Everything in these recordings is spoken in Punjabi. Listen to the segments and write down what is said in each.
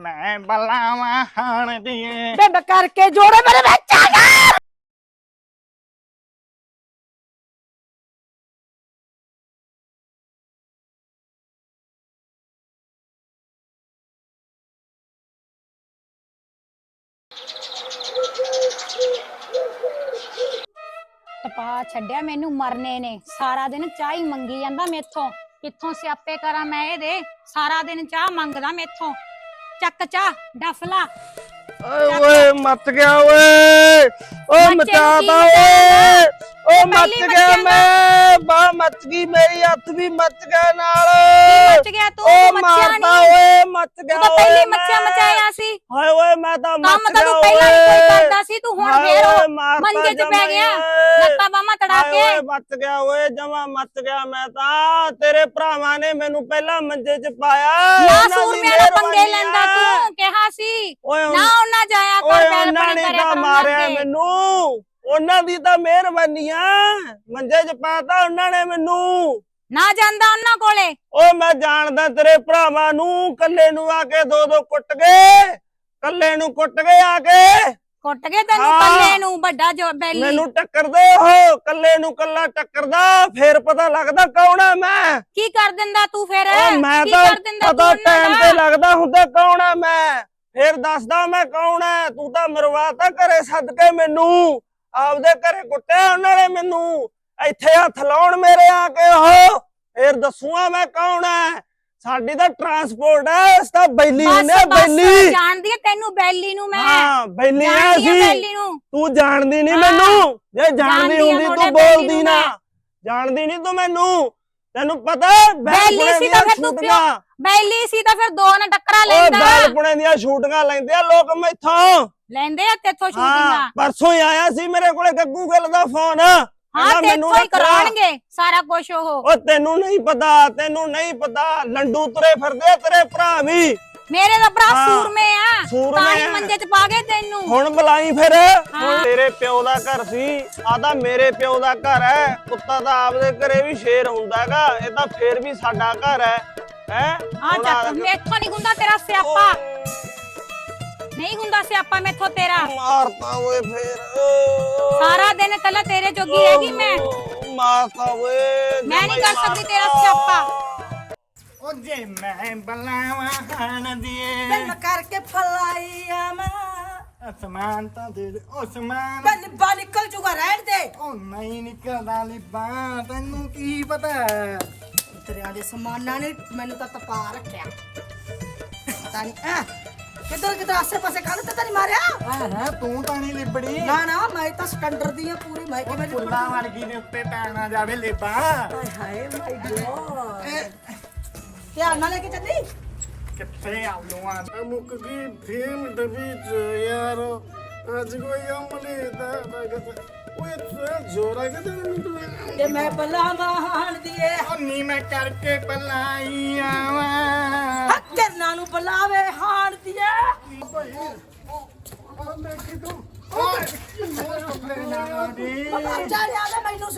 ਮੈਂ ਬਲਾਵਾ ਹਾਣ ਦੀਏ। ਬੇ ਕਰਕੇ ਜੋੜੇ ਮੇਰੇ ਵਿੱਚ ਆ ਜਾ। ਟਪਾ ਛੱਡਿਆ ਮੈਨੂੰ ਮਰਨੇ ਨੇ। ਸਾਰਾ ਦਿਨ ਚਾਹ ਹੀ ਮੰਗੀ ਜਾਂਦਾ ਮੇਥੋਂ। ਕਿੱਥੋਂ ਸਿਆਪੇ ਕਰਾਂ ਮੈਂ ਇਹਦੇ? ਸਾਰਾ ਦਿਨ ਚਾਹ ਮੰਗਦਾ ਮੇਥੋਂ। ਚੱਕ ਚਾਹ ਡਫਲਾ ਓਏ ਓਏ ਮੱਚ ਗਿਆ ਓਏ। ਓ ਮਚਾਤਾ ਓਏ। ਓ ਪਹਿਲੀ ਗਿਆ ਮੈਂ। ਮੱਚ ਗਈ ਮੇਰੀ ਹੱਥ ਵੀ ਮੱਚ ਗਿਆ ਨਾਲ ਮੱਚ ਗਿਆ ਤੂੰ ਓ ਮੱਚਿਆ ਨਹੀਂ ਓਏ ਮੱਚ ਗਿਆ ਤੂੰ ਤਾਂ ਪਹਿਲੀ ਮੱਚਿਆ। ਮਚਾਇਆ ਸੀ ਹਾਏ ਓਏ ਮੈਂ ਤਾਂ ਮੱਚ ਕੰਮ ਗਿਆ ਤਾਂ ਤੂੰ ਪਹਿਲਾਂ ਨਹੀਂ ਕੋਈ। ਕਰਦਾ ਸੀ ਤੂੰ ਹੁਣ ਹਾਏ ਫੇਰ ਓਏ, ਉਹ ਮਾਰਤਾ ਮੰਜੇ 'ਚ ਪੈ ਗਿਆ ਓਏ। ਲੱਤਾਂ ਬਾਹਾਂ ਤੜਾ ਹਾਏ ਕੇ ਓਏ ਮੱਚ ਗਿਆ ਓਏ ਜਮਾ ਮੱਚ ਗਿਆ ਮੈਂ ਤਾਂ ਤੇਰੇ ਭਰਾਵਾਂ ਨੇ ਮੈਨੂੰ ਪਹਿਲਾਂ ਮੰਜੇ 'ਚ ਪਾਇਆ ਨਾ ਉਹਨਾਂ ਦੀ ਸੂਰਮਿਆਂ ਪੰਗੇ ਮਿਹਰਬਾਨੀ ਲੈਂਦਾ ਆ। ਤੂੰ ਕਿਹਾ ਸੀ ਓਏ ਨਾ ਉਹਨਾਂ ਜਾਇਆ ਕਰ ਪੈਰ ਉਹਨਾਂ ਪਰੇ ਨੇ ਕਰਿਆ ਤਾਂ ਕਰ ਮਾਰਿਆ ਦੇ। ਮੈਨੂੰ ਉਹਨਾਂ ਦੀ ਤਾਂ ਮਿਹਰਬਾਨੀ ਆ। ਮੰਜੇ 'ਚ ਪਾਤਾ ਉਹਨਾਂ ਨੇ ਮੈਨੂੰ। ਨਾ ਜਾਂਦਾ ਉਹਨਾਂ ਕੋਲੇ। ਓਏ ਮੈਂ ਜਾਣਦਾ ਤੇਰੇ ਭਰਾਵਾਂ ਨੂੰ ਕੱਲੇ ਨੂੰ ਆ ਕੇ ਦੋ ਦੋ ਕੁੱਟ ਗਏ। ਕੱਲੇ ਨੂੰ ਕੁੱਟ ਗਏ ਆ ਕੇ। ਕੁੱਟ ਕੇ ਤੈਨੂੰ ਹਾਂ। ਕੱਲੇ ਨੂੰ ਵੱਡਾ ਜੋ ਬੈਲੀ। ਮੈਨੂੰ ਟੱਕਰਦੇ ਉਹ ਕੱਲੇ ਨੂੰ ਕੱਲਾ ਟੱਕਰਦਾ ਫੇਰ ਪਤਾ ਲੱਗਦਾ ਕੌਣ ਆ ਮੈਂ। ਕੀ ਕਰ ਦਿੰਦਾ ਤੂੰ ਫਿਰ? ਮੈਂ ਕੀ ਤਾਂ ਕਰ ਦਿੰਦਾ ਤੂੰ ਪਤਾ ਉਹਨਾਂ ਟਾਈਮ ਦਾ? ਤੇ ਲੱਗਦਾ ਹੁੰਦਾ ਕੌਣ ਆ ਮੈਂ। ਫੇਰ ਦੱਸਦਾ ਮੈਂ ਕੌਣ ਆ। ਤੂੰ ਤਾਂ ਮਰਵਾਤਾ ਘਰੇ ਸੱਦ ਕੇ ਮੈਨੂੰ। ਆਪਦੇ ਘਰੇ ਕੁੱਟਿਆ ਉਹਨਾਂ ਨੇ ਮੈਨੂੰ। ਇੱਥੇ ਹੱਥ ਲਾਉਣ ਮੇਰੇ ਆ ਕੇ ਉਹ। ਫੇਰ ਦੱਸੂਗਾ ਮੈਂ ਕੌਣ ਆ ਸਾਡੀ ਤਾਂ ਟਰਾਂਸਪੋਰਟ ਹੈ ਇਸ ਤਾਂ ਬੈਲੀ ਬਸ ਬੈਲੀ। ਜਾਣਦੀ ਆ ਤੈਨੂੰ ਬੈਲੀ ਨੂੰ ਮੈਂ। ਹਾਂ ਬੈਲੀ ਆ ਸੀ ਨੂੰ। ਤੂੰ ਜਾਣਦੀ ਨਹੀਂ ਮੈਨੂੰ। ਜੇ ਜਾਣਦੀ ਹੁੰਦੀ ਤੂੰ ਬੈਲੀ ਬੋਲਦੀ ਨੂੰ ਨਾ। ਜਾਣਦੀ ਨਹੀਂ ਤੂੰ ਮੈਨੂੰ। ਤੈਨੂੰ ਪਤਾ ਬੈਲੀ ਸੀ ਤਾਂ ਫਿਰ ਤੂੰ ਛੁੱਟੀਆਂ ਬੈਲੀ ਸੀ ਤਾਂ ਫਿਰ ਦੋ ਨਾ ਟੱਕਰਾ ਲੈਂਦਾ। ਬੈਲਪੁਣੇ ਦੀਆਂ ਸ਼ੂਟੀਆਂ ਲੈਂਦੇ ਆ ਲੋਕ ਮੈਥੋਂ। ਲੈਂਦੇ ਆ ਤੇਥੋਂ ਸ਼ੂਟਿੰਗਾਂ। ਪਰਸੋਂ ਹੀ ਆਇਆ ਸੀ ਮੇਰੇ ਕੋਲੇ ਗੱਗੂ ਗਿੱਲ ਦਾ ਫੋਨ। ਹਾਂ ਤੇਥੋਂ ਹੀ ਕਰਾਉਣਗੇ ਸਾਰਾ ਕੁਝ ਉਹ। ਤੈਨੂੰ ਨਹੀਂ ਪਤਾ ਤੈਨੂੰ ਨਹੀਂ ਪਤਾ ਲੰਡੂ ਤੁਰੇ ਫਿਰਦੇ ਤੇਰੇ ਭਰਾ ਵੀ। ਮੇਰੇ ਦਾ ਭਰਾ ਹਾਂ, ਸੂਰਮੇ ਆ। ਸੂਰਮੇ ਤਾਂ ਹੀ ਆ। ਮੰਜੇ 'ਚ ਪਾ ਗਏ ਤੈਨੂੰ। ਹੁਣ ਬੁਲਾਈ ਫਿਰ। ਹੁਣ ਤੇਰੇ ਪਿਓ ਦਾ ਘਰ ਸੀ। ਆ ਤਾਂ ਮੇਰੇ ਪਿਓ ਦਾ ਘਰ ਹੈ। ਕੁੱਤਾ ਤਾਂ ਆਪਦੇ ਘਰੇ ਵੀ ਸ਼ੇਰ ਹੁੰਦਾਗਾ ਇਹ ਤਾਂ ਫੇਰ ਵੀ ਸਾਡਾ ਘਰ ਹੈ। ਹੈ? ਆ ਚੱਕ ਮੈਥੋਂ ਨਹੀਂ ਹੁੰਦਾ ਤੇਰਾ ਸਿਆਪਾ। ਨਹੀਂ ਹੁੰਦਾ ਸਿਆਪਾ ਮੈਥੋਂ ਤੇਰਾ। ਮਾਰਤਾ ਓਏ ਫੇਰ। ਸਾਰਾ ਦਿਨ ਕੱਲਾ ਤੇਰੇ ਜੋਗੀ ਰਹਿ ਗਈ ਮੈਂ। ਮਾਰਤਾ ਓਏ। ਮੈਂ ਨਹੀਂ ਕਰ ਸਕਦੀ ਤੇਰਾ ਸਿਆਪਾ। ਉਹ ਜੇ ਮੈਂ ਬਲਾਵਾ ਹਾਣ ਬੇ ਦੀਏ ਮੈਂ ਕਰਕੇ ਫਲਾਈ ਆ ਮੈਂ ਅਸਮਾਨ ਤਾਂ ਦੇ ਦੇ ਅਸਮਾਨ ਬੇ ਲਿਬਾ ਨਿਕਲ ਜੂਗਾ ਰਹਿਣ ਦੇ। ਉਹ ਨਹੀਂ ਨਿਕਲਦਾ ਲਿਬਾ ਤੈਨੂੰ ਕੀ ਪਤਾ? ਤੇਰਿਆਂ ਦੇ ਸਮਾਨਾਂ ਨੇ ਮੈਨੂੰ ਤਾਂ ਤਪਾ ਰੱਖਿਆ। ਪਤਾ ਨਹੀਂ ਆ ਕਿੱਧਰ ਕਿੱਧਰ ਆਸੇ ਪਾਸੇ ਕਾਹਨੂੰ ਤਾਂ ਨਹੀਂ ਮਾਰਿਆ? ਹਾਂ ਤੂੰ ਤਾਂ ਨਹੀਂ ਲਿਬੜੀ। ਨਾ ਨਾ ਮੈਂ ਤਾਂ ਸਟੈਂਡਰ ਦੀ ਆ ਪੂਰੀ ਮੈਂ ਕਿਵੇਂ ਲਿਬੜੀ? ਫੁੱਲਾਂ ਵਰਗੀ ਦੇ ਉੱਤੇ ਟਾਣਾ ਜਾਵੇ ਲਿਬਾ। ਹਾਏ ਹਾਏ ਮਾਈ ਗੋਡ ਧਿਆਨ ਨਾਲ ਲੈ ਕੇ ਚੱਲੀ। ਕਿੱਥੇ ਆਲੂਆਂ ਮੁੱਕ ਗਈ ਫੇਮ ਡਬੀ ਚ ਯਾਰ। ਅੱਜ ਕੋਈ ਅਮਲੀ ਦਾ ਬਗਤ ਓਏ ਤੂੰ ਜੋਰਾ ਕਿ ਤੂੰ। ਤੇ ਮੈਂ ਬੱਲਾ ਮਾਹਣ ਦੀਏ ਉਹ ਨੀ ਮੈਂ ਕਰਕੇ ਪਲਾਈ ਆਵਾਂ ਹੱਕਰਨਾ ਨੂੰ ਬੁਲਾਵੇ ਹਾਣ ਦੀਏ ਪਤਾ ਨੇ ਮੈਨੂੰ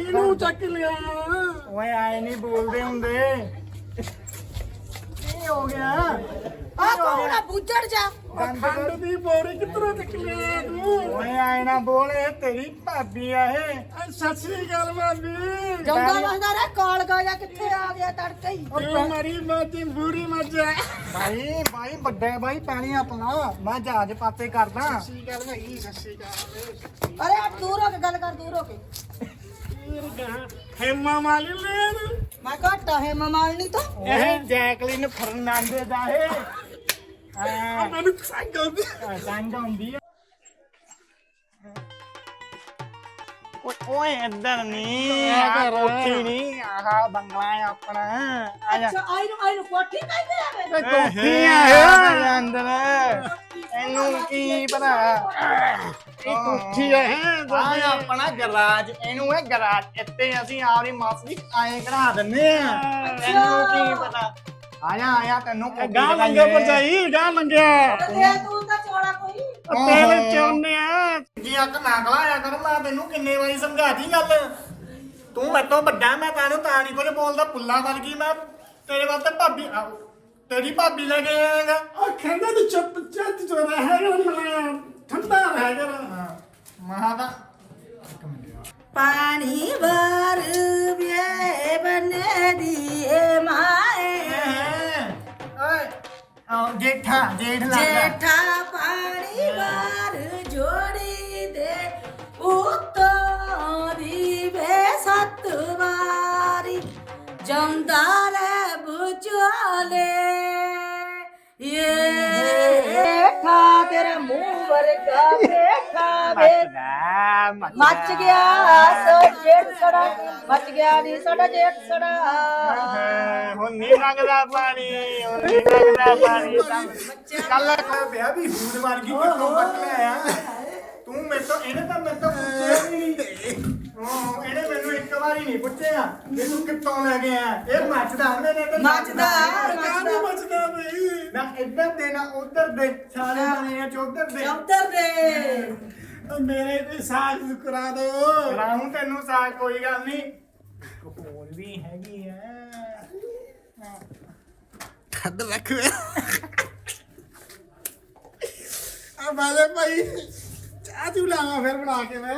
ਇਹਨੂੰ ਚੱਕ ਲਿਆ। ਓਏ ਆਏ ਨਹੀਂ ਬੋਲਦੇ ਹੁੰਦੇ। ਹੋ ਗਿਆ। ਆ ਕੌਣ ਆ? ਬੁੱਝੜ ਜਾ। ਖੰਡ ਦੀ ਬੋਰੀ ਕਿਤਰਾ ਚੱਕ ਲਿਆ ਤੂੰ? ਓਏ ਆਏ ਨਾ ਬੋਲੇ ਤੇਰੀ ਭਾਬੀ ਆ ਇਹ। ਐ ਸਤਿ ਸ੍ਰੀ ਅਕਾਲ ਜੰਗਾ ਵਸਦਾ ਰੇ ਕਾਲ ਗਿਆ ਕਿੱਥੇ ਆ ਗਿਆ ਤੜਕੇ ਹੀ। ਤੂੰ ਮਰੀ ਮਾਤੀ ਬੂਰੀ ਮੱਝ ਐ ਭਾਈ ਭਾਈ ਵੱਡਾ ਭਾਈ ਪਾਣੀ ਆਪਣਾ। ਮੈਂ ਜਹਾਜ਼ ਪਾਤੇ ਕਰਦਾ। ਸਤਿ ਸ੍ਰੀ ਅਕਾਲ ਭਾਈ ਸਤਿ ਸ੍ਰੀ ਅਕਾਲ। ਅਰੇ ਆ ਦੂਰ ਹੋ ਕੇ ਗੱਲ ਕਰ ਦੂਰ ਹੋ ਕੇ। ਹੈਮਾ ਮਾਲੀ ਲੈ ਮੈਂ ਘਟਾ ਹੈ ਮਮਾਲਣੀ ਤੋਂ। ਇਹ ਜੈਕਲਿਨ ਫਰਨਾਂਡੇ ਦਾ ਇਹ। ਹਾਂ ਮੈਨੂੰ ਸੰਗ ਆਉਂਦੀ। ਸੰਗ ਹੁੰਦੀ ਆ। ਓਏ ਓਏ ਇੱਧਰ ਨਹੀਂ ਆ ਕੋਠੀ ਨਹੀਂ ਆਹ ਬੰਗਲਾ ਹੈ ਆਪਣਾ। ਆ ਜਾ। ਅੱਛਾ ਆਈ ਨੂੰ ਆਈ ਨੂੰ ਕੋਠੀ ਕਹਿੰਦੇ ਆਵੇ ਕੋਠੀ ਆ। ਇਹ ਅੰਦਰ। ਇਹਨੂੰ ਕੀ ਪਤਾ? ਇਹ ਕੋਠੀ ਹੈ ਆ ਆਪਣਾ ਗਰਾਜ ਇਹਨੂੰ ਹੈ ਗਰਾਜ ਇੱਥੇ ਅਸੀਂ ਆਪਣੀ ਮਾਫੀ ਆਏ ਕਢਾ ਦਿੰਨੇ ਆ ਇਹਨੂੰ ਕੀ ਪਤਾ? ਆਇਆ ਆਇਆ ਤੈਨੂੰ ਕੋਠੀ ਗਾਂ। ਲੰਗੇ ਪਰਜਾਈ ਗਾਂ ਲੰਗਿਆ ਤੇ ਤੂੰ ਤਾਂ ਚੋੜਾ ਕੋਈ। ਤੇਰੇ ਚੋਨੇ ਆ। ਜੀ ਅੱਕ ਨਾਗਲਾ ਆਇਆ ਕਰ ਮੈਂ ਤੈਨੂੰ ਕਿੰਨੇ ਵਾਰੀ ਸਮਝਾਤੀ ਗੱਲ। ਤੂੰ ਮੈਥੋਂ ਵੱਡਾ ਮੈਂ ਤੈਨੂੰ ਤਾਂ ਨਹੀਂ ਕੁਝ ਬੋਲਦਾ ਪੁੱਲਾ ਵਰਗੀ ਮੈਂ ਤੇਰੇ ਵਾਸਤੇ ਭਾਬੀ ਆਓ ਤੇਰੀ ਭਾਬੀ ਲੈ ਕੇ ਆਏਗਾ ਉਹ ਕਹਿੰਦਾ ਤੂੰ ਚੁੱਪ ਚੱਤ ਚੋਰਾ ਹੈਗਾ ਮਲਾ ਠੰਡਾ ਰਹਿ ਗਿਆ। ਮਹਾ ਦਾ ਪਾਣੀ ਭਰ ਵੇ ਬਨੇ ਦੀ ਮਾਏ। ਓਏ ਆ ਜੇਠਾ ਜੇਠ ਲੱਗਦਾ। ਜੇਠਾ ਪਾਣੀ ਭਰ ਜੋੜੀ ਦੇ ਉਤੋਰੀ ਵੇ ਸੱਤ ਵਾਰੀ ਜਮਦਾ ਰੇ ਬੁਚਾਲੇ ਇਹ ਖਾ ਤੇਰਾ ਮੂੰਹ ਵਰਗਾ ਬੇਖਾ ਵੇ ਮੱਚ ਗਿਆ ਸੋ ਜੇਠ ਸੜਾ ਮੱਚ ਗਿਆ ਨੀ ਸਾਡਾ ਜੇਠ ਸੜਾ ਹੁਣ ਨਹੀਂ ਲੰਘਦਾ ਪਾਣੀ ਹੁਣ ਨਹੀਂ ਲੰਘਦਾ ਪਾਣੀ ਕੱਲ ਕੋ ਵਿਆਹ ਵੀ ਹੂੜ ਮਾਰ ਗਈ ਕਿੱਥੋਂ ਪੱਟ ਲਿਆ ਤੂੰ ਮੇਰੇ ਤੋਂ ਇਹਨੇ ਤਾਂ ਮੇਰੇ ਤੋਂ ਪੁੱਛਿਆ ਵੀ ਨਹੀਂ ਹਾਂ ਇਹਨੇ ਮੈਨੂੰ ਇੱਕ ਵਾਰੀ ਨਹੀਂ ਪੁੱਛਿਆ ਕਿ ਤੂੰ ਕਿੱਥੋਂ ਲੈ ਗਿਆ ਇਹ ਮੱਚਦਾ ਉਹਨੇ ਨੇ ਤੇ ਮੱਚਦਾ, ਕਾਹਨੂੰ ਮੱਚਦਾ ਬਈ? ਨਾ ਇੱਧਰ ਦੇ ਨਾ ਉੱਧਰ ਦੇ ਸਾਰੇ ਦੁਨੀਆ ਚ ਉੱਧਰ ਦੇ। ਚੌਧਰ ਦੇ। ਉਹ ਮੇਰੇ ਤੇ ਸਾਜ ਕਰਾ ਦੋ। ਰਾਹੂ ਤੈਨੂੰ ਸਾਹ ਕੋਈ ਗੱਲ ਨਹੀਂ। ਹੋਰ ਵੀ ਹੈਗੀ ਆ ਖੱਦ ਰੱਖ ਆ ਬਾਲੇ ਭਾਈ ਚਾਹ ਤੂੰ ਲਾਵਾਂ ਫਿਰ ਬਣਾ ਕੇ ਮੈਂ।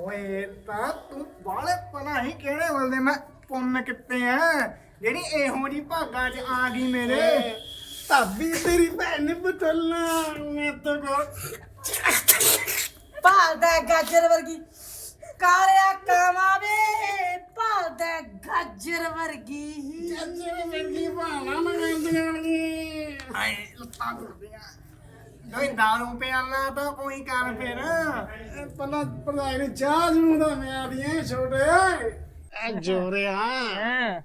ਓਏ ਤਾਂ ਤੂੰ ਬਾਲੇ ਪਨਾ ਹੀ ਕਿਹੜੇ ਵੱਲ ਦੇ ਮੈਂ ਪੁੰਨ ਕਿੱਤੇ ਆ? ਜਿਹੜੀ ਇਹੋ ਜੀ ਭਾਗਾਂ 'ਚ ਆ ਗਈ ਮੇਰੇ। ਭਾਬੀ ਤੇਰੀ ਭੈਣ ਨੇ ਬਟਲਣਾ ਮੈਂ ਤਾਂ ਕੋ ਭਾਲਦਾ ਗਾਜਰ ਵਰਗੀ। ਕਾਲਿਆ ਕਾਮਾਵੇ ਭਾਲਦਾ ਗਾਜਰ ਵਰਗੀ। ਜੱਜੇ ਵਰਗੀ ਭਾਣਾ ਮੈਂ ਗੰਦੀਆਂ ਆਏ ਲੱਤਾਂ ਦੁਖਦੀਆਂ ਓਏ ਦਾਰੂ ਪਿਆਲਾ ਤਾਂ ਕੋਈ ਕਰ ਫਿਰ। ਪਹਿਲਾਂ ਪਰਦਾਈ ਨੇ ਚਾਹ ਜੂ ਦਾ ਮੈਂ ਦੀਆਂ ਛੋਟੇ। ਐ ਜੋਰਿਆ। ਹਾਂ।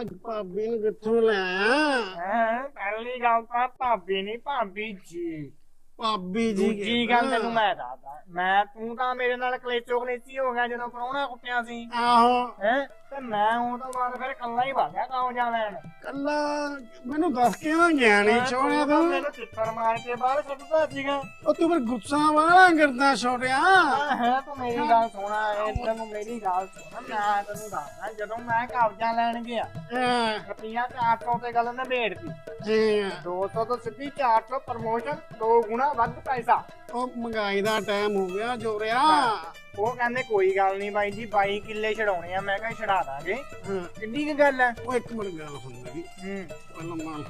ਅੱਜ ਭਾਬੀ ਨੂੰ ਕਿੱਥੋਂ ਲੈ ਆਇਆ? ਹਾਂ ਪਹਿਲੀ ਗੱਲ ਤਾਂ ਭਾਬੀ ਨਹੀਂ ਭਾਬੀ ਜੀ। ਭਾਬੀ ਜੀ ਦੂਜੀ ਗੱਲ ਤੈਨੂੰ ਮੈਂ ਦੱਸਦਾ ਮੈਂ ਤੂੰ ਤਾਂ ਮੇਰੇ ਨਾਲ ਕਲੇਚੋ ਕਲੇਚੀ ਹੋ ਗਿਆ ਜਦੋਂ ਪ੍ਰਾਹੁਣਾ ਕੁੱਟਿਆ ਸੀ। ਆਹੋ। ਹੈ? ਤੇ ਮੈਂ ਉਹ ਤੋਂ ਬਾਅਦ ਫਿਰ ਕੱਲਾ ਹੀ ਭਾਗਿਆ ਕਾਉ ਜਾ ਲੈਣ। ਕੱਲਾ ਮੈਨੂੰ ਦੱਸ ਕੇ ਨਾ ਗਿਆ ਨਹੀਂ ਛੋੜਿਆ ਤੂੰ। ਮੈਨੂੰ ਚਿੱਤਰ ਮਾਰ ਕੇ ਬਾਹਰ ਸੁੱਟਦਾ ਸੀਗਾ। ਉਹ ਤੂੰ ਫਿਰ ਗੁੱਸਾ ਵਾਲਾ ਕਰਦਾ ਛੋੜਿਆ ਹੈ ਤੂੰ ਮੇਰੀ ਗੱਲ ਸੁਣਾ ਇੱਧਰ ਨੂੰ ਮੇਰੀ ਗੱਲ ਸੁਣ ਮੈਂ ਤੈਨੂੰ ਦੱਸਦਾ ਜਦੋਂ ਮੈਂ ਕਬਜ਼ਾ ਲੈਣ ਗਿਆ ਹਾਂ। ਰੁਪਈਆ 400 ਤੇ ਗੱਲ ਨਿਬੇੜਤੀ। ਜੀ। 200 ਤੋਂ ਸਿੱਧੀ 400 ਪ੍ਰਮੋਸ਼ਨ ਦੋ ਗੁਣਾ ਵੱਧ ਪੈਸਾ। ਉਹ ਮਹਿੰਗਾਈ ਦਾ ਟਾਈਮ ਹੋ ਗਿਆ ਜੋਰਿਆ। ਉਹ ਕਹਿੰਦੇ ਕੋਈ ਗੱਲ ਨਹੀਂ ਬਾਈ ਜੀ 22 ਕਿੱਲੇ ਛਡਾਉਣੇ ਆ ਮੈਂ ਕਿਹਾ ਛਡਾ ਦਾਂਗੇ। ਹਾਂ। ਕਿੰਨੀ ਕੁ ਗੱਲ ਹੈ ਉਹ ਇੱਕ ਮਿੰਟ ਗੱਲ ਸੁਣ ਮੇਰੀ। ਹੂੰ। ਪਹਿਲਾਂ ਮਾਲ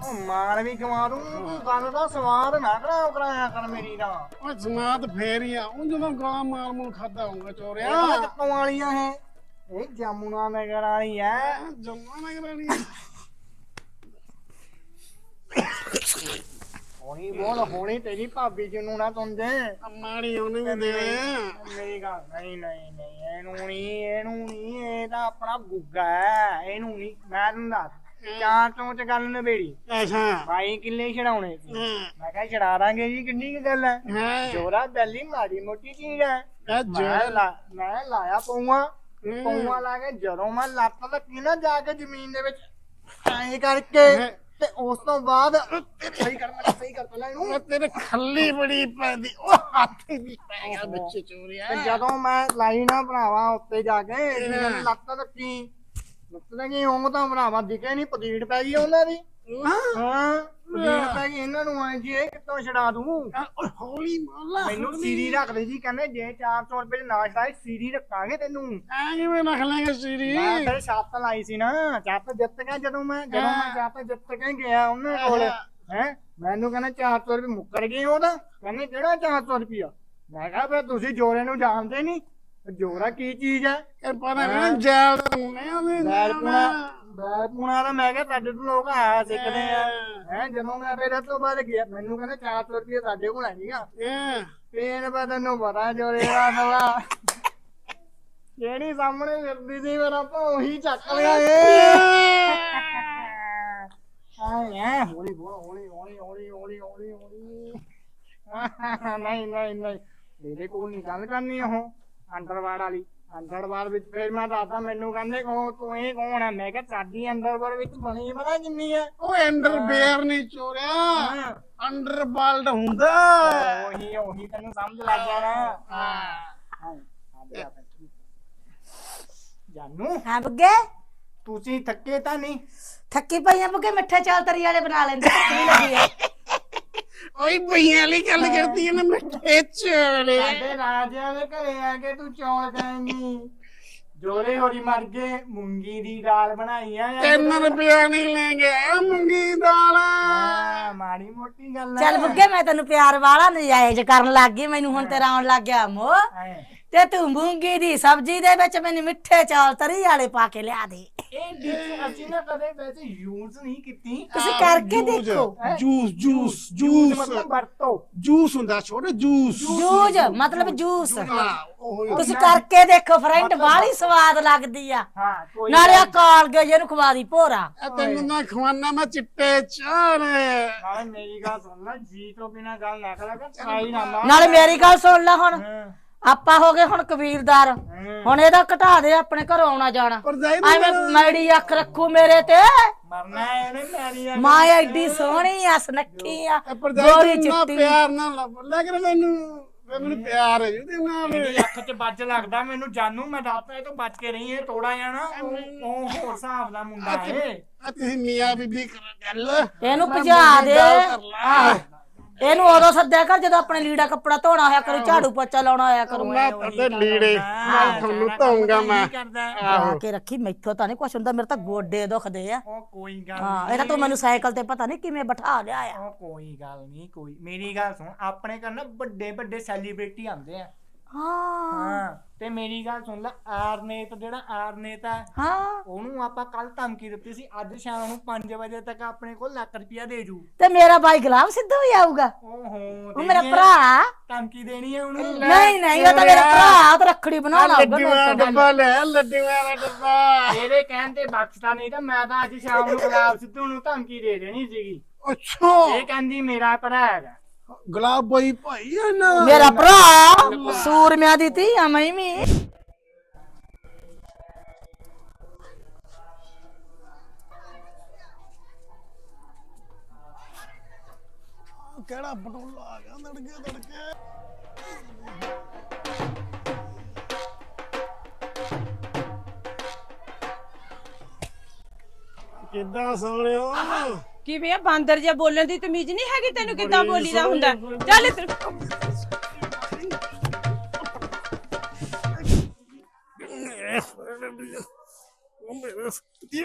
ਉਹ ਮਾਲ ਵੀ ਕਮਾ ਦੂੰ ਗੱਲ ਦਾ ਸਵਾਦ ਨਾ ਕਰਾਓ ਕਰਾਇਆ ਕਰ ਮੇਰੀ ਦਾ ਉਹ ਸਮਾਤ ਫੇਰ ਹੀ ਆ ਉਹ ਜਦੋਂ ਗਾਂ ਮਾਲ ਮੂਲ ਖਾਦਾ ਹੋਊਗਾ ਇਹ ਚੋਰਿਆ ਕਿੱਥੋਂ ਵਾਲੀਆਂ ਹੈ। ਇਹ ਜਾਮੂਨਾ ਨਗਰ ਵਾਲੀ ਹੈ। ਜੰਮਾ ਨਾ ਕਰਾਣੀ ਹੋਣੀ ਬੋਲ ਹੋਣੀ ਤੇਰੀ ਭਾਬੀ ਜੀ ਨੂੰ ਨਾ ਤੁੰਦੇ ਮਾੜੀ ਉਹਨੇ ਵੀ ਦੇ। ਮੇਰੀ ਗੱਲ ਨਹੀਂ ਨਹੀਂ ਨਹੀਂ ਇਹਨੂੰ ਨਹੀਂ ਇਹਨੂੰ ਨਹੀਂ ਇਹ ਤਾਂ ਆਪਣਾ ਗੁੱਗਾ ਹੈ ਇਹਨੂੰ ਨਹੀਂ ਮੈਂ ਤੈਨੂੰ ਦੱਸ। ਚਾਰ ਤੋਂ ਚ ਗੱਲ ਨਵੇੜੀ ਐਸਾ ਬਾਈ ਕਿੱਲੇ ਛਡਾਉਣੇ ਸੀ। ਮੈਂ ਕਿਹਾ ਛਡਾ ਦਾਂਗੇ ਜੀ ਕਿੰਨੀ ਕੁ ਗੱਲ ਹੈ? ਜੋਰਾ ਬੈਲੀ ਮਾੜੀ ਮੋਟੀ ਚੀਜ਼ ਹੈ। ਮੈਂ ਲਾਇਆ ਪਊਆ। ਪਊਆ ਲਾ ਕੇ ਜਦੋਂ ਮੈਂ ਲੱਤ ਲੱਗੀ ਨਾ ਜਾ ਕੇ ਜ਼ਮੀਨ ਦੇ ਵਿੱਚ ਐਂ ਕਰਕੇ। ਤੇ ਉਸ ਤੋਂ ਬਾਅਦ ਸਹੀ ਕਰ ਮੈਂ ਸਹੀ ਕਰ ਪਹਿਲਾਂ ਇਹਨੂੰ। ਤੇਰੇ ਖੱਲੀ ਬੜੀ ਪੈਂਦੀ ਉਹ ਹੱਥ ਵੀ ਪੈ ਗਿਆ ਵਿੱਚ ਚੋਰਿਆ। ਤੇ ਜਦੋਂ ਮੈਂ ਲਾਈ ਨਾ ਭਰਾਵਾ ਉੱਤੇ ਜਾ ਕੇ ਜਦੋਂ ਲੱਤ ਲੱਗੀ ਲੱਤ ਲੱਗੀ ਉਹ ਤਾਂ ਭਰਾਵਾ ਦਿਖੇ ਨਹੀਂ ਪਦੀੜ ਪੈ ਗਈ ਉਹਨਾਂ ਦੀ। ਹਾਂ। ਹਾਂ ਪਦੀੜ ਪੈ ਗਈ ਇਹਨਾਂ ਨੂੰ ਐਂ ਜੀ ਇਹ ਕਿੱਥੋਂ ਛਡਾ ਦੂੰ? ਓਏ ਹੌਲੀ ਮੋਲਾ ਮੈਨੂੰ ਸੀਰੀ ਰੱਖਦੇ ਜੀ ਕਹਿੰਦੇ ਜੇ 400 ਰੁਪਏ ਚ ਨਾ ਛਡਾਏ ਸੀਰੀ ਰੱਖਾਂਗੇ ਤੈਨੂੰ। ਐ ਕਿਵੇਂ ਰੱਖ ਲਾਂਗੇ ਸੀਰੀ? ਮੈਂ ਫਿਰ ਛੱਤ ਲਾਈ ਸੀ ਨਾ ਛੱਤ ਜਿੱਤ ਗਿਆ ਜਦੋਂ ਮੈਂ ਜਦੋਂ ਮੈਂ ਛੱਤ ਜਿੱਤ ਕੇ ਗਿਆ ਉਹਨਾਂ ਕੋਲ। ਹੈ। ਮੈਨੂੰ ਕਹਿੰਦਾ 400 ਰੁਪਏ ਮੁੱਕਰ ਗਏ ਉਹਦਾ। ਕਹਿੰਦੇ ਕਿਹੜਾ 400 ਰੁਪਿਆ ਮੈਂ ਕਿਹਾ ਫਿਰ ਤੁਸੀਂ ਜੋਰੇ ਨੂੰ ਜਾਣਦੇ ਨਹੀਂ ਜੋਰਾ ਕੀ ਚੀਜ਼ ਹੈ ਇਹ ਪਤਾ ਨਹੀਂ ਜੈਲ ਦਾ ਮੁੰਨੇ ਉਹਦੇ ਬੈਲ ਪੁਣਾ ਬੈਲ ਪੁਣਾ ਦਾ ਮੈਂ ਕਿਹਾ ਸਾਡੇ ਤੋਂ ਲੋਕ ਆਇਆ ਸਿੱਖਦੇ ਆ। ਹੈ। ਜਦੋਂ ਮੈਂ ਫਿਰ ਤੋਂ ਬਾਅਦ ਗਿਆ ਮੈਨੂੰ ਕਹਿੰਦਾ 400 ਰੁਪਏ ਸਾਡੇ ਕੋਲ ਹੈ। ਨਹੀਂਗਾ ਫੇਰ ਪਤਾ ਤੈਨੂੰ ਪਤਾ ਜੋਰੇ ਦਾ ਸਵਾ। ਜਿਹੜੀ ਸਾਹਮਣੇ ਫਿਰਦੀ ਸੀ ਮੇਰਾ ਆਪਾਂ ਉਹੀ ਚੱਕ ਲਿਆ ਏ। ਆਏ ਹੌਲੀ ਬੋਲ ਹੌਲੀ ਹੌਲੀ ਹੌਲੀ ਹੌਲੀ ਹੌਲੀ ਹੌਲੀ। ਨਹੀਂ ਨਹੀਂ ਨਹੀਂ। ਮੇਰੇ ਕੋਲ ਨਹੀਂ ਗੱਲ ਕਰਨੀ ਉਹ। ਅੰਡਰਵਾਰ ਵਾਲੀ। ਅੰਡਰਵਾਰ ਵਿੱਚ ਫਿਰ ਮੈਂ ਦੱਸਦਾ ਮੈਨੂੰ ਕਹਿੰਦੇ ਕੋ ਤੂੰ ਇਹ ਕੌਣ ਹੈ ਮੈਂ ਕਿਹਾ ਸਾਡੀ ਅੰਡਰਵਾਰ ਵਿੱਚ ਬਣੀ ਪਤਾ ਕਿੰਨੀ ਹੈ ਉਹ ਅੰਡਰ ਬੇਅਰ ਨਹੀਂ ਚੋਰਿਆ। ਹਾਂ। ਅੰਡਰ ਬਾਲਡ ਹੁੰਦਾ। ਉਹੀ ਉਹੀ ਤੈਨੂੰ ਸਮਝ ਲੱਗ ਗਿਆ ਨਾ। ਹਾਂ। ਹਾਂ। ਜਾਨੂ ਹਾਂ ਬੱਗੇ। ਤੁਸੀਂ ਥੱਕੇ ਤਾਂ ਨਹੀਂ? ਥੱਕੀ ਪਈਆਂ ਬੁੱਗੇ ਮਿੱਠੇ ਚੌਲ ਤਰੀ ਵਾਲੇ ਬਣਾ ਲੈਂਦੇ ਕੀ ਲੱਗੀ ਹੈ ਓਏ ਭਈਆਂ ਵਾਲੀ ਗੱਲ ਕਰਦੀ ਹੈ ਨਾ ਮਿੱਠੇ ਚੋਲੇ। ਸਾਡੇ ਰਾਜਿਆਂ ਦੇ ਘਰੇ ਆ ਕੇ ਤੂੰ ਚੌਲ ਖਾਏਂਗੀ। ਜੋਰੇ ਹੋਰੀ ਮਰ ਗਏ ਮੂੰਗੀ ਦੀ ਦਾਲ ਬਣਾਈ ਆ ਤਿੰਨ ਰੁਪਿਆ ਨਹੀਂ ਲੈ ਗਿਆ ਮੂੰਗੀ ਦਾਲ। ਹਾਂ, ਮਾੜੀ ਮੋਟੀ ਗੱਲ ਚੱਲ ਬੁੱਗੇ ਮੈਂ ਤੈਨੂੰ ਪਿਆਰ ਵਾਲਾ ਨਜਾਇਜ਼ ਕਰਨ ਲੱਗ ਗਈ ਮੈਨੂੰ ਹੁਣ ਤੇਰਾ ਆਉਣ ਲੱਗ ਗਿਆ ਮੋਹ। ਤੇ ਤੂੰ ਮੂੰਗੀ ਦੀ ਸਬਜ਼ੀ ਦੇ ਵਿੱਚ ਮੈਨੂੰ ਮਿੱਠੇ ਚੌਲ ਤਰੀ ਵਾਲੇ ਪਾ ਕੇ ਲਿਆ ਦੇ। ਇਹ ਡਿਸ਼ ਅਸੀਂ ਨਾ ਕਦੇ ਵੈਸੇ ਯੂਜ਼ ਨਹੀਂ ਕੀਤੀ। ਤੁਸੀਂ ਕਰਕੇ ਦੇਖੋ। ਜੂਸ ਜੂਸ ਜੂਸ ਜੂਸ ਮਤਲਬ ਵਰਤੋ। ਜੂਸ ਹੁੰਦਾ ਛੋਟੇ ਜੂਸ। ਜੂਜ ਮਤਲਬ ਜੂਸ। ਹਾਂ ਉਹ ਤੁਸੀਂ ਕਰਕੇ ਦੇਖੋ ਫਰੈਂਡ ਬਾਹਲੀ ਸਵਾਦ ਲੱਗਦੀ ਆ। ਹਾਂ ਕੋਈ ਨਾਲੇ ਆ ਕਾਲ ਗਏ ਜਿਹਨੂੰ ਖਵਾ ਦੀ ਭੋਰਾ। ਤੈਨੂੰ ਨਾ ਖਵਾਨਾ ਮੈਂ ਚਿੱਟੇ ਚੋਲੇ ਨਾਲੇ ਮੇਰੀ ਗੱਲ ਸੁਣ ਲੈ ਜੀ ਤੋਂ ਬਿਨਾ ਗੱਲ ਨਾ ਕਰਾ ਕਰ ਟਰਾਈ ਨਾ ਮਾਰ। ਨਾਲੇ ਮੇਰੀ ਗੱਲ ਸੁਣ ਲੈ ਹੁਣ। ਹਾਂ, ਆਪਾਂ ਹੋ ਗਏ ਹੁਣ ਕਬੀਲਦਾਰ। ਹੁਣ ਇਹਦਾ ਘਟਾ ਦੇ ਆਪਣੇ ਘਰੋਂ ਆਉਣਾ ਜਾਣਾ। ਐਵੇਂ ਮੈੜੀ ਅੱਖ ਰੱਖੂ ਮੇਰੇ ਤੇ। ਮਰਨਾ ਇਹਨੇ ਮੇਰੀ ਆ ਮਾਂ ਐਡੀ ਸੋਹਣੀ ਆ ਸੁਨੱਖੀ ਆ ਗੋਰੀ ਨਾ ਚਿੱਟੀ। ਪਿਆਰ ਨਾਲ ਲੱਭ। ਲੱਗ ਰਿਹਾ ਮੈਨੂੰ ਮੈਨੂੰ ਪਿਆਰ ਹੈ ਜਿਹਦੇ ਨਾਲ। ਮੇਰੀ ਅੱਖ 'ਚ ਵੱਜ ਲੱਗਦਾ ਮੈਨੂੰ ਜਾਨੂ ਮੈਂ ਦੱਸਦਾ ਇਹ ਤੋਂ ਬਚ ਕੇ ਰਹੀ ਇਹ ਤੋੜਾ ਜਾਣਾ ਉਹ ਉਹ ਹੋਰ ਹਿਸਾਬ ਦਾ ਮੁੰਡਾ ਆ ਤੁਸੀਂ ਮੀਆਂ ਬੀਬੀ ਕਰ ਗੱਲ ਇਹਨੂੰ ਭਜਾ ਦੇ। ਆਹ, ਇਹਨੂੰ ਉਦੋਂ ਸੱਦਿਆ ਕਰ ਜਦੋਂ ਆਪਣੇ ਲੀੜਾ ਕੱਪੜਾ ਧੋਣਾ ਹੋਇਆ ਕਰੂ ਝਾੜੂ ਪੋਚਾ ਲਾਉਣਾ ਹੋਇਆ ਕਰੂ। ਮੈਂ ਤੁਹਾਡੇ ਲੀੜੇ ਮੈਂ ਤੁਹਾਨੂੰ ਧੋਊਂਗਾ ਮੈਂ। ਕੀ ਕਰਦਾ? ਹੈ? ਆ ਕੇ ਰੱਖੀ ਮੈਥੋਂ ਤਾਂ ਨਹੀਂ ਕੁਛ ਹੁੰਦਾ ਮੇਰੇ ਤਾਂ ਗੋਡੇ ਦੁਖਦੇ ਆ। ਉਹ ਕੋਈ ਗੱਲ ਹਾਂ ਇਹ ਤਾਂ ਤੂੰ ਮੈਨੂੰ ਸਾਈਕਲ ਤੇ ਪਤਾ ਨਹੀਂ ਕਿਵੇਂ ਬਿਠਾ ਲਿਆ ਆ। ਉਹ ਕੋਈ ਗੱਲ ਨਹੀਂ ਕੋਈ ਮੇਰੀ ਗੱਲ ਸੁਣ ਆਪਣੇ ਘਰ ਨਾ ਵੱਡੇ ਵੱਡੇ ਸੈਲੀਬ੍ਰਿਟੀ ਆਉਂਦੇ ਆ। ਹਾਂ। ਹਾਂ ਤੇ ਮੇਰੀ ਗੱਲ ਸੁਣ ਲੈ ਆਰਨੇਤ ਜਿਹੜਾ ਆਰਨੇਤ ਆ ਹਾਂ। ਉਹਨੂੰ ਆਪਾਂ ਕੱਲ ਧਮਕੀ ਦਿੱਤੀ ਸੀ ਅੱਜ ਸ਼ਾਮ ਨੂੰ 5 ਵਜੇ ਤੱਕ ਆਪਣੇ ਕੋਲ ਲੱਖ ਰੁਪਇਆ ਦੇ ਜੂ। ਤੇ ਮੇਰਾ ਬਾਈ ਗੁਲਾਬ ਸਿੱਧੂ ਵੀ ਆਊਗਾ ਓਹੋ ਉਹ ਮੇਰਾ ਭਰਾ ਧਮਕੀ ਦੇਣੀ ਹੈ ਉਹਨੂੰ? ਨਹੀਂ ਨਹੀਂ ਉਹ ਤਾਂ ਮੇਰਾ ਭਰਾ ਉਹ ਤਾਂ ਰੱਖੜੀ ਬਣਾਉਣਾ ਆਊਗਾ ਮੇਰੇ ਲੱਡੂਆਂ ਤੋਂ। ਦਾ ਡੱਬਾ ਲੈ ਲੱਡੂਆਂ ਦਾ ਡੱਬਾ। ਇਹਦੇ ਕਹਿਣ ਤੇ ਬਖਸ਼ਦਾ ਨਹੀਂ ਤਾਂ ਮੈਂ ਤਾਂ ਅੱਜ ਸ਼ਾਮ ਨੂੰ ਗੁਲਾਬ ਸਿੱਧੂ ਨੂੰ ਧਮਕੀ ਦੇ ਦੇਣੀ ਸੀਗੀ। ਅੱਛਾ। ਇਹ ਕਹਿੰਦੀ ਮੇਰਾ ਭਰਾ ਹੈਗਾ। ਗੁਲਾਬ ਬਾਈ ਭਾਈ ਆ ਨਾ। ਮੇਰਾ ਭਰਾ ਸੂਰਮਿਆਂ ਦੀ ਧੀ ਆ ਮੈਂ ਵੀ। ਕਿਹੜਾ ਬਟੂਲਾ ਆ ਗਿਆ ਦੜਕੇ ਦੜਕੇ ਕਿੱਦਾਂ ਸੋਹਣਿਓ? ਕਿਵੇਂ ਆ? ਬਾਂਦਰ ਜਿਹਾ ਬੋਲਣ ਦੀ ਤਮੀਜ਼ ਨਹੀਂ ਹੈਗੀ ਤੈਨੂੰ ਕਿੱਦਾਂ ਬੋਲੀਦਾ ਹੁੰਦਾ? ਚੱਲ ਇੱਧਰ।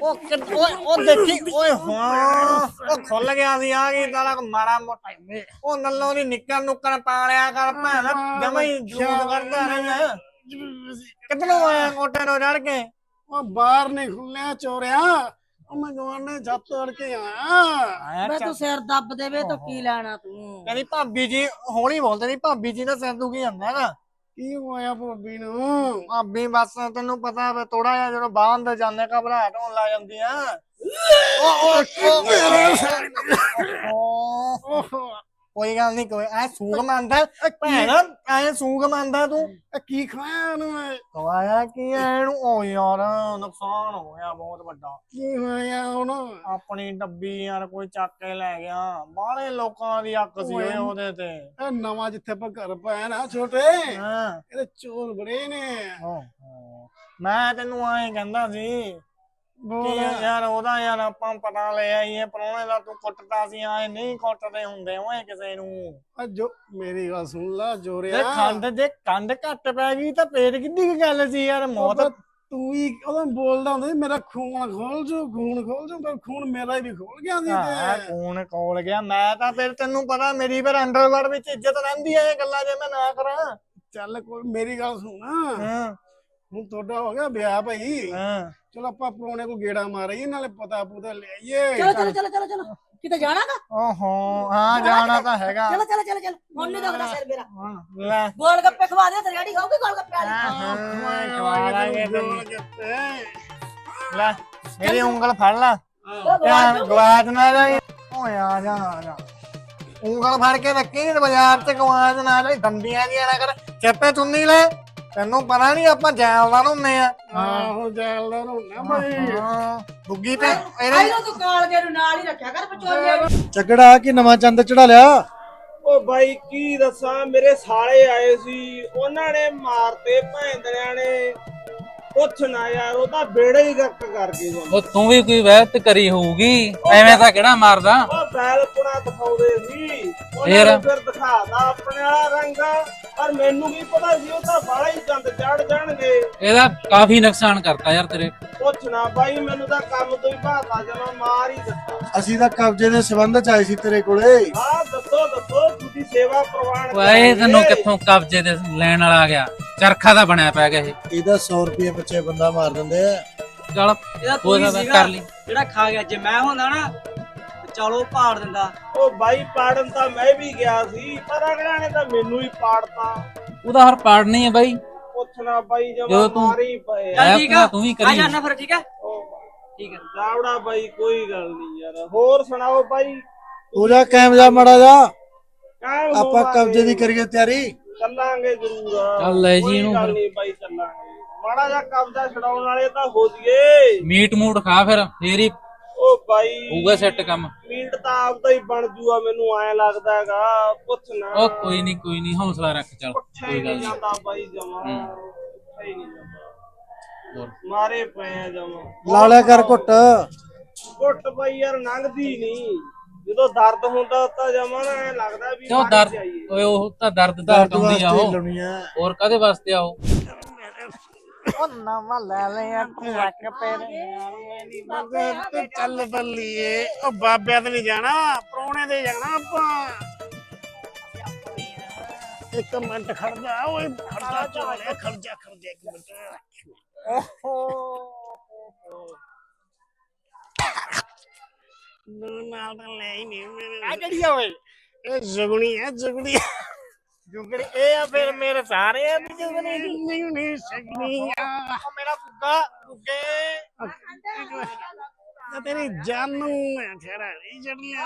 ਉਹ ਕਿ- ਓਏ ਉਹ ਦੇਖੀ ਓਏ ਹਾਂ। ਉਹ ਖੁੱਲ ਗਿਆ ਸੀ ਆ ਗਈ ਤਾਲਾ ਮਾੜਾ ਮੋਟਾ ਉਹ ਨੱਲੋਂ ਦੀ ਨਿੱਕਰ ਨੁੱਕਰ ਪਾਲਿਆ ਕਰ ਭੈਣ ਜਮਾ ਹੀ ਜੂਦ ਕਰਦਾ ਰਹਿਣਾ ਕਿੱਧਰੋਂ ਆਇਆ ਕੋਟੇ ਤੋਂ ਚੜ ਕੇ? ਉਹ ਬਾਹਰ ਨਹੀਂ ਖੁੱਲਿਆ ਚੋਰਿਆ। ਉਹ ਮੈਂ ਗਵਾਨੇ ਜੱਤ ਤੜ ਕੇ ਆਇਆ ਵੇ ਤੂੰ ਸਿਰ ਦੱਬ ਦੇਵੇ ਤਾਂ ਕੀ ਲੈਣਾ ਤੂੰ? ਕਹਿੰਦੀ ਭਾਬੀ ਜੀ ਹੌਲੀ ਬੋਲਦੇ ਨਹੀਂ ਭਾਬੀ ਜੀ ਦਾ ਸਿਰ ਦੁਖੀ ਜਾਂਦਾ ਹੈਗਾ ਕੀ ਹੋਇਆ ਭੋਬੀ ਨੂੰ? ਭਾਬੀ ਬਸ ਤੈਨੂੰ ਪਤਾ ਵੇ ਥੋੜਾ ਜਿਹਾ ਜਦੋਂ ਬਾਹਰ ਅੰਦਰ ਜਾਂਦੇ ਘਬਰਾਹਟ ਹੋਣ ਲੱਗ ਜਾਂਦੀ ਆ। ਓਹ, ਕੋਈ ਗੱਲ ਨਹੀਂ ਕੋਈ ਐ ਸੂਗ ਮੰਨਦਾ ਭੈਣ ਐ ਸੂਗ ਮੰਨਦਾ ਤੂੰ। ਇਹ ਕੀ ਖਾਇਆ ਉਹਨੂੰ ਮੈਂ ਕਵਾਇਆ ਕੀ ਐ ਇਹਨੂੰ? ਓ ਯਾਰ ਨੁਕਸਾਨ ਹੋ ਗਿਆ ਬਹੁਤ ਵੱਡਾ। ਕੀ ਹੋਇਆ ਹੁਣ? ਆਪਣੀ ਡੱਬੀ ਯਾਰ ਕੋਈ ਚੱਕ ਕੇ ਲੈ ਗਿਆ। ਬਾਹਲੇ ਲੋਕਾਂ ਦੀ ਅੱਕ ਸੀ ਓਏ ਉਹਦੇ ਤੇ। ਇਹ ਨਵਾਂ ਜਿੱਥੇ ਆਪਾਂ ਘਰ ਪਾਇਆ ਨਾ ਛੋਟੇ। ਹਾਂ। ਇਹਦੇ ਚੋਰ ਬੜੇ ਨੇ। ਓਹੋ। ਮੈਂ ਤੈਨੂੰ ਐਂ ਕਹਿੰਦਾ ਸੀ ਕਿ ਯਾਰ ਉਹਦਾ ਯਾਰ ਆਪਾਂ ਪਤਾ ਲੈ ਆਈਏ ਪਰੋਣੇ ਦਾ ਤੂੰ ਕੁੱਟਦਾ ਸੀ ਐ ਨਹੀਂ ਕੁੱਟਦੇ ਹੁੰਦੇ ਓਏ ਕਿਸੇ ਨੂੰ। ਆ ਜੋ ਮੇਰੀ ਗੱਲ ਸੁਣ ਲਾ ਤੇ ਜੋਰਿਆ ਖੰਡ ਜੇ ਕੰਡ ਘੱਟ ਪੈ ਗਈ ਤਾਂ ਫੇਰ ਕਿੱਡੀ ਕੁ ਗੱਲ ਸੀ ਯਾਰ ਮੌਤ। ਤੂੰ ਹੀ ਉਹਦਾ ਬੋਲਦਾ ਹੁੰਦਾ ਸੀ, ਮੇਰਾ ਖੂਨ ਖੋਲ ਜੋ ਖੂਨ ਖੋਲ ਜੋ ਪਰ ਖੂਨ ਮੇਰਾ ਵੀ ਖੋਲ ਗਿਆ ਸੀ ਹਾਂ ਤੇ। ਕੌਣ ਕੋਲ ਗਿਆ। ਮੈਂ ਤਾਂ ਫਿਰ ਤੈਨੂੰ ਪਤਾ ਮੇਰੀ ਫਿਰ ਅੰਡਰਵਰਡ ਵਿੱਚ ਇੱਜ਼ਤ ਰਹਿੰਦੀ ਐ ਇਹ ਗੱਲਾਂ ਜੇ ਮੈਂ ਨਾ ਕਰਾਂ। ਚੱਲ ਕੋਈ ਮੇਰੀ ਗੱਲ ਸੁਣ। ਹਾਂ। ਹੁਣ ਤੁਹਾਡਾ ਹੋ ਗਿਆ ਵਿਆਹ ਭਾਈ। ਹਾਂ। ਚਲੋ ਆਪਾਂ ਪਰੋਣੇ ਕੋ ਗੇੜਾ ਮਾਰੀਏ ਨਾਲੇ ਪਤਾ ਪੁਤਾ ਲੈ ਆਈਏ। ਚਲੋ ਚਲੋ ਚਲੋ ਚਲੋ ਚਲੋ। ਕਿਤੇ ਜਾਣਾਗਾ ਓਹੋ ਹਾਂ ਜਾਣਾ ਤਾਂ ਹੈਗਾ। ਚਲੋ ਚਲੋ ਚਲੋ ਚਲੋ। ਹੁਣ ਨਹੀਂ ਦੁਖਦਾ ਸਿਰ ਮੇਰਾ। ਹਾਂ, ਲੈ। ਗੋਲ ਗੱਪੇ ਖਵਾ ਦੇ ਤੇ ਰੈਡੀ ਹੋਊਗੀ ਗੋਲ ਗੱਪੇ ਵਾਲੀ? ਹਾਂ, ਹਾਂ, ਖਵਾ ਲਾਂਗੇ ਤੈਨੂੰ। ਗੱਪੇ ਲੈ ਮੇਰੀ ਉਂਗਲ ਫੜ ਲੈ। ਉਹ ਗਵਾਚ ਨਾ ਜਾਈ ਓਏ ਆ ਜਾ ਆ ਜਾ। ਉਂਗਲ ਫੜ ਕੇ ਰੱਖੀ ਤੇ ਬਾਜ਼ਾਰ ਚ ਗਵਾਚ ਨਾ ਜਾਈ ਦੰਦੀਆਂ ਜੀਆਂ ਨਾ ਕਰ। ਚੱਪੇ ਚੁੰਨੀ ਲੈ। ਤੈਨੂੰ ਪਤਾ ਨਹੀਂ ਆਪਾਂ ਜੈਲਦਾਰ ਹੁੰਨੇ ਆ। ਆਹੋ ਜੈਲਦਾਰ ਹੋਣਾ ਭਾਈ ਹਾਂ ਦੁੱਗੀ ਤੇ ਆਈ ਇਹਦੇ ਨੂੰ ਤੂੰ ਕਾਲ ਕੇ ਨੂੰ ਨਾਲ ਹੀ ਰੱਖਿਆ ਕਰ ਪਚੋਲੇ ਝਗੜਾ ਕਿ ਨਵਾਂ ਚੰਦ ਚੜਾ ਲਿਆ? ਓ ਬਾਈ ਕੀ ਦੱਸਾਂ ਮੇਰੇ ਸਾਲੇ ਆਏ ਸੀ ਉਹਨਾਂ ਨੇ ਮਾਰਤੇ ਭੈਂਦਰਿਆਂ ਨੇ। ਪੁੱਛ ਨਾ ਯਾਰ ਉਹ ਤਾਂ ਬੇੜੇ ਹੀ ਗੱਕ ਕਰ ਗਏ ਉਹ ਤੂੰ ਵੀ ਕੋਈ ਵਹਿਤ ਕਰੀ ਹੋਊਗੀ ਐਵੇਂ ਤਾਂ ਕਿਹੜਾ ਮਾਰਦਾ? ਉਹ ਬੈਲ ਪੁਣਾ ਦਿਖਾਉਂਦੇ ਸੀ ਉਹਨਾਂ ਫੇਰ? ਨੂੰ ਫਿਰ ਦਿਖਾਦਾ ਆਪਣੇ ਵਾਲਾ ਰੰਗ ਪਰ ਮੈਨੂੰ ਕੀ ਪਤਾ ਸੀ ਉਹ ਤਾਂ ਬਾਹਲਾ ਹੀ ਚੰਦ ਚੜ ਜਾਣਗੇ। ਇਹਦਾ ਕਾਫੀ ਨੁਕਸਾਨ ਕਰਤਾ ਯਾਰ ਤੇਰੇ। ਪੁੱਛ ਨਾ ਬਾਈ ਮੈਨੂੰ ਤਾਂ ਕੰਮ ਤੋਂ ਹੀ ਭਾਤਾ ਜਮਾ ਮਾਰ ਹੀ ਦਿੱਤਾ। ਅਸੀਂ ਤਾਂ ਕਬਜ਼ੇ ਦੇ ਸੰਬੰਧ ਚ ਆਏ ਸੀ ਤੇਰੇ ਕੋਲੇ। ਹਾਂ ਦੱਸੋ ਦੱਸੋ ਤੁਸੀਂ ਸੇਵਾ ਪ੍ਰਵਾਨ ਓਏ ਤੈਨੂੰ ਕਿੱਥੋਂ ਕਬਜ਼ੇ ਦੇ ਲੈਣ ਵਾਲਾ ਆ ਗਿਆ? ਚਰਖਾ ਦਾ ਬਣਿਆ ਪੈ ਗਿਆ ਇਹ। ਇਹਦਾ 100 ਰੁਪਏ ਬੱਚੇ ਬੰਦਾ ਮਾਰ ਦਿੰਦੇ ਆ। ਚੱਲ ਇਹਦਾ ਤੂੰ ਸੀਗਾ ਕਰ ਲਈ। ਜਿਹੜਾ ਖਾ ਗਿਆ। ਜੇ ਮੈਂ ਹੁੰਦਾ ਨਾ ਚਲੋ ਪਾੜ ਦਿੰਦਾ। ਉਹ ਬਾਈ ਪਾੜਨ ਤਾਂ ਮੈਂ ਵੀ ਗਿਆ ਸੀ ਪਰ ਅਗਲਿਆਂ ਨੇ ਤਾਂ ਮੈਨੂੰ ਹੀ ਪਾੜਤਾ। ਉਹਦਾ ਹਰ ਪਾੜਨੀ ਹੈ ਬਾਈ। ਪੁੱਛਣਾ ਬਾਈ ਜਦੋਂ ਤੂੰ- ਮਾਰ ਪਏ। ਚੱਲ ਐ ਠੀਕ ਆ ਤੂੰ ਵੀ ਆ ਕਰੀ ਜਾਣਾ ਫਿਰ ਠੀਕ ਹੈ ਉਹ ਠੀਕ ਹੈ ਜਾਵੜਾ ਬਾਈ ਕੋਈ ਗੱਲ ਨਹੀਂ ਯਾਰ। ਹੋਰ ਸੁਣਾਓ ਬਾਈ? ਕਾਇਮ ਜਾ ਮੜਾ ਜਾ। ਆਪਾਂ। ਕਬਜ਼ੇ ਦੀ ਕਰੀਏ ਤਿਆਰੀ। ਚੱਲਾਂਗੇ ਜ਼ਰੂਰ। ਚੱਲ ਲੈ ਜੀ ਕੋਈ ਇਹਨੂੰ ਗੱਲ ਫਿਰ। ਨਹੀਂ ਬਾਈ ਚੱਲਾਂਗੇ। ਮਾੜਾ ਜਿਹਾ ਕਬਜ਼ਾ ਛਡਾਉਣ ਵਾਲੇ ਤਾਂ ਹੋ ਜੀਏ। ਮੀਟ ਮੂਟ ਖਾ ਫਿਰ ਫੇਰ ਹੀ ਉਹ ਬਾਈ। ਹੋਊਗਾ ਸੈੱਟ ਕੰਮ। ਮੀਟ ਤਾਂ ਆਪਦਾ ਹੀ ਬਣ ਜੂਆ ਮੈਨੂੰ ਐ ਲੱਗਦਾ ਹੈਗਾ ਪੁੱਛ ਨਾ। ਉਹ ਕੋਈ ਨਹੀਂ ਕੋਈ ਨਹੀਂ ਹੌਸਲਾ ਰੱਖ ਚੱਲ ਕੋਈ ਗੱਲ ਨਹੀਂ ਨਹੀਂ ਜਾਂਦਾ ਬਾਈ ਜਮਾ। ਹੂੰ। ਨਹੀਂ ਜਾਂਦਾ। ਹੋਰ। ਮਾਰੇ ਪਏ ਆ ਜਮਾ। ਲਾ ਲਿਆ ਕਰ ਘੁੱਟ। ਘੁੱਟ। ਬਾਈ ਯਾਰ ਲੰਘਦੀ ਨਹੀਂ ਜਦੋਂ ਦਰਦ ਹੁੰਦਾ ਤਾਂ ਜਮਾ ਨਾ ਐ ਲੱਗਦਾ ਵੀ ਕਿਉਂ ਮਰ ਦਰਦ? ਜਾਈਏ। ਓਏ ਉਹ ਤਾਂ ਦਰਦ ਦਾ ਦਰਦ ਹਟਾਉਂਦੀ ਆ ਉਹ। ਲਾਉਣੀ ਆ। ਹੋਰ ਕਾਦੇ ਵਾਸਤੇ ਆ ਉਹ? ਉਹ ਨਵਾਂ ਲੈ ਲਿਆ ਟਰੱਕ ਪੇਰੇ ਤੇ ਚੱਲ ਬੱਲੀਏ। ਉਹ ਬਾਬਿਆਂ ਤੇ ਨਹੀਂ ਜਾਣਾ ਪ੍ਰਾਹੁਣੇ ਦੇ ਜਾਣਾ ਆਪਾਂ। ਇੱਕ ਮਿੰਟ ਖੜਦਾ ਓਏ ਖੜਦਾ ਚਾਲੇ ਖੜਜਾ ਖੜਜਾ ਇੱਕ ਮਿੰਟ। ਓਹੋ। ਨੂੰ ਨਾਲ ਤਾਂ ਲੈ ਹੀ ਨਹੀਂ ਮੇਰੇ ਆ ਕਿਹੜੀ ਆ ਓਏ। ਇਹ ਜੁਗਣੀ ਹੈ ਜੁਗਣੀ ਜੁਗਣੀ ਇਹ ਆ ਫਿਰ ਮੇਰੇ ਸਾਰੇ ਆ ਵੀ ਜੁਗਣੀ। ਨਹੀਂ ਨਹੀਂ ਸਕਣੀ ਆ ਉਹ ਮੇਰਾ ਬੁੱਗਾ ਬੁੱਗੇ ਤੇ ਤੇਰੀ ਜਾਨ ਨੂੰ ਮੈਂ ਠਹਿਰਾ ਨਹੀਂ ਜੜੀਆਂ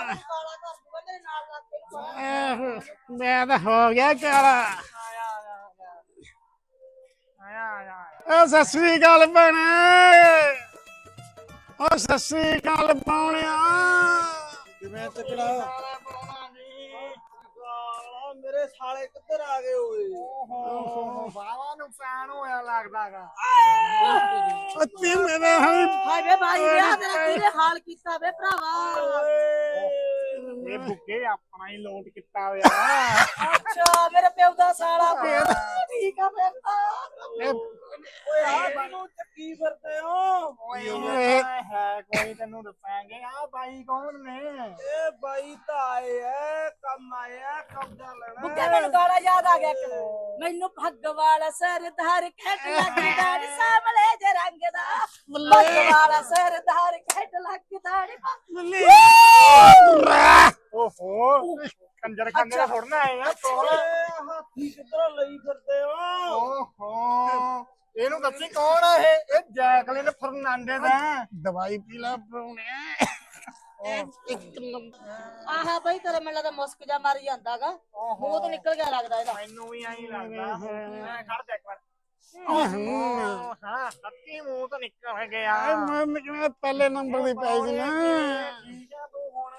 ਆਹੋ, ਮੈਂ ਤਾਂ ਹੋ ਗਿਆ ਕਾਲਾ। ਓ ਸਤਿ ਸ੍ਰੀ ਅਕਾਲ ਭੈਣੇ। ਓ ਸਤਿ ਸ੍ਰੀ ਅਕਾਲ ਪਾਉਣਿਆ ਕਿਵੇਂ ਤਕੜਾ ਮੇਰੇ ਸਾਲੇ ਕਿੱਧਰ ਆ ਗਏ ਓਏ? ਓਹੋ ਬਾਵਾ ਨੂੰ ਪੈਣ ਹੋਇਆ ਲੱਗਦਾਗਾ। ਅੱਤੀ ਮੇਰੇ ਹਰੀ ਹਾਏ ਵੇ ਭਾਈ ਵਿਆਹ ਤੇਰਾ ਕਿਹਨੇ ਹਾਲ ਕੀਤਾ ਵੇ ਭਰਾਵਾ? ਇਹ ਬੁੱਕੇ ਆਪਣਾ ਹੀ ਲੋਟ ਕੀਤਾ ਹੋਇਆ। ਅੱਛਾ ਮੇਰੇ ਪਿਓ ਦਾ ਸਾਲਾ ਠੀਕ ਆ ਫਿਰ ਤਾਂ। ਓਏ ਆ ਮੈਨੂੰ ਚੱਕੀ ਫਿਰਦੇ ਹੋ। ਓਏ ਹੈ ਕੋਈ ਤੈਨੂੰ ਦੱਸਾਂਗੇ। ਆ ਬਾਈ ਕੌਣ ਨੇ? ਇਹ ਬਾਈ ਤਾਂ ਆਏ ਐ ਕੰਮ ਐ ਕਬਜ਼ਾ ਲੈਣਾ ਬੁੱਗੇ ਮੈਨੂੰ ਗਾਣਾ ਯਾਦ ਆ ਗਿਆ ਇੱਕ। ਮੈਨੂੰ ਭੱਗ ਵਾਲਾ ਸਰਦਾਰ ਖੱਟ ਲੱਗਦਾ ਨੀ ਸਾਹਮਣੇ ਜੇ ਰੰਗ ਦਾ। ਭੱਗ ਵਾਲਾ ਸਰਦਾਰ ਖੱਟ ਲੱਗਦਾ ਨੀ। ਓਹੋ ਕੰਜਰ ਕੰਜਰ ਥੋੜਨਾ ਆਏ ਆ ਕੋਲ ਓਏ ਹਾਥੀ ਕਿੱਧਰ ਲਈ ਇਹਨੂੰ ਦੱਸੀ ਕੌਣ ਆ ਇਹ? ਇਹ ਜੈਕਲਿਨ ਫਰਨਾਂਡੇ ਦਾ ਦਵਾਈ ਪੀ ਲੈ ਪਰੋਣਿਆ ਇੱਕ ਨੰਬਰ। ਆਹਾ ਬਈ ਤੇਰੇ ਮੈਨੂੰ ਲੱਗਦਾ ਮੁਸਕ ਜਾ ਮਾਰੀ ਜਾਂਦਾਗਾ। ਮੂੰਹ ਤੋਂ ਨਿਕਲ ਗਿਆ ਲੱਗਦਾ ਇਹਦਾ। ਮੈਨੂੰ ਵੀ ਆਈ ਲੱਗਦਾ। ਮੈਂ ਖੜ ਜਾ ਇੱਕ ਵਾਰ। ਓਹੋ। ਹਾਂ ਸੱਚੀ ਮੂੰਹ ਤੋਂ ਨਿਕਲ ਗਿਆ। ਮੈਂ ਨਿਕਲਿਆ ਪਹਿਲੇ ਨੰਬਰ ਦੀ ਪੈ ਸੀ ਨਾ। ਠੀਕ ਆ ਤੂੰ ਹੁਣ।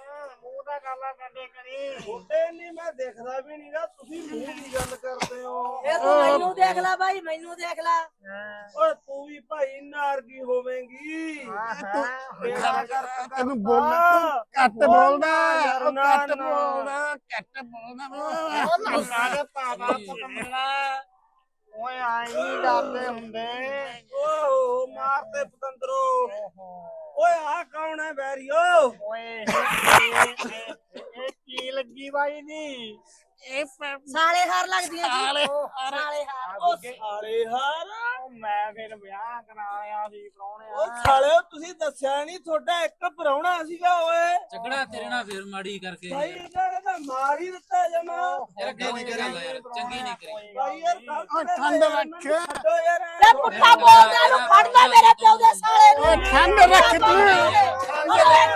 ਦਾ ਗੱਲਾਂ ਕੱਢੇ ਕਰੀ। ਛੋਟੇ ਨਹੀਂ ਮੈਂ ਦੇਖਦਾ ਵੀ ਨਹੀਂਗਾ ਤੁਸੀਂ ਮੂੰਹ ਦੀ ਗੱਲ ਕਰਦੇ ਹੋ? ਇਹ ਤੂੰ ਮੈਨੂੰ ਦੇਖ ਲੈ ਬਾਈ ਮੈਨੂੰ ਦੇਖ ਲੈ। ਓਏ ਤੂੰ ਵੀ ਭਾਈ ਨਾਰਗੀ ਹੋਵੇਂਗੀ? ਤੈਨੂੰ ਬੋਲਣਾ ਘੱਟ ਬੋਲਦਾ ਘੱਟ। ਬੋਲਦਾ ਘੱਟ ਬੋਲਦਾ। ਉਹ ਦੇ ਪਾਦਾ ਪਤੰਦਰਾ ਓਏ ਆਈ ਕਰਦੇ ਹੁੰਦੇ। ਓਹ ਮਾਰਤੇ ਪਤੰਦਰੋ। ਓਏ ਆ ਕੌਣ ਹੈ ਬੈਰੀਓ? ਓਏ ਇਹ- ਕੀ ਲੱਗੀ ਬਾਈ ਦੀ ਇਹ ਸਾਲੇ ਹਾਰ ਲੱਗਦੀਆਂ ਸੀ ਸਾਲੇ ਉਹ, ਹਾਰ। ਸਾਲੇ ਹਾਰ। ਓ ਸਾਲੇ ਹਾਰ। ਉਹ ਮੈਂ ਫਿਰ ਵਿਆਹ ਕਰਾਇਆ ਸੀ ਓ ਪ੍ਰਾਹੁਣਿਆ ਸਾਲਿਓ ਤੁਸੀਂ ਦੱਸਿਆ ਨਹੀਂ ਤੁਹਾਡਾ ਇੱਕ ਪਰਾਉਣਾ ਸੀਗਾ ਓਏ। ਝਗੜਾ ਤੇਰੇ ਨਾਲ ਫੇਰ ਮਾੜੀ ਕਰਕੇ। ਭਾਈ ਇਹਨਾਂ ਨੇ ਮਾਰ ਹੀ ਦਿੱਤਾ ਜਮਾ ਯਾਰ ਅੱਗੇ ਨਹੀਂ ਕਰੀ ਯਾਰ ਚੰਗੀ ਨਹੀਂ ਕਰੀ ਭਾਈ ਯਾਰ ਠੰਡ ਰੱਖ ਲੈ ਪੁੱਠਾ ਬੋਲਦਾ ਨੂੰ ਫੜ ਲੈ ਮੇਰੇ ਪਿਓ ਦੇ ਸਾਲੇ ਨੂੰ ਓਏ ਠੰਡ ਰੱਖ ਤੂੰ ਚੰਦ ਚੜਾਇਆ